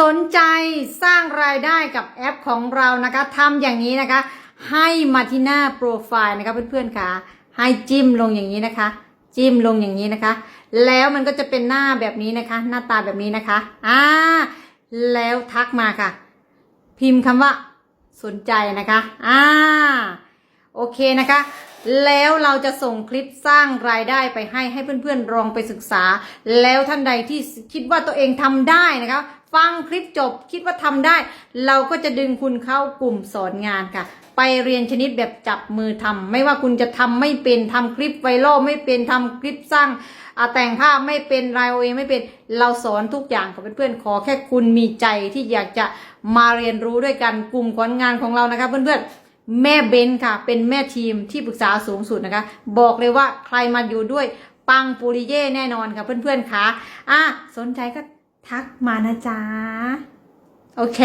สนใจสร้างรายได้กับแอปของเรานะคะทำอย่างนี้นะคะ ให้มาที่หน้าโปรไฟล์นะคะเพื่อนๆค่ะ ให้จิ้มลงอย่างนี้นะคะ จิ้มลงอย่างนี้นะคะ แล้วมันก็จะเป็นหน้าแบบนี้นะคะ หน้าตาแบบนี้นะคะอ่าแล้วทักมาค่ะ พิมพ์คำว่า สนใจนะคะอ่าโอเคนะคะ แล้วเราจะส่งคลิปสร้างรายได้ไปให้ให้เพื่อนๆลองไปศึกษา แล้วท่านใดที่คิดว่าตัวเองทำได้นะคะ ฟังคลิปจบคิดว่าทำได้ เราก็จะดึงคุณเข้ากลุ่มสอนงานค่ะ ไปเรียนชนิดแบบจับมือทำไม่ว่าคุณจะทำไม่เป็นทำคลิปไวรัลไม่เป็นทำคลิปสร้างอ่าแต่งภาพไม่เป็นรายโอเองไม่เป็นเราสอนทุกอย่างกับเพื่อนๆขอแค่คุณมีใจที่อยากจะมาเรียนรู้ด้วยกันกลุ่มขอนงานของเรานะคะเพื่อนๆแม่เบนค่ะ เป็นแม่ทีมที่ปรึกษาสูงสุดนะคะ บอกเลยว่าใครมาอยู่ด้วยปังปุริเย่แน่นอนค่ะเพื่อนๆค่ะอะสนใจก็ ทักมานะจ๊ะ โอเค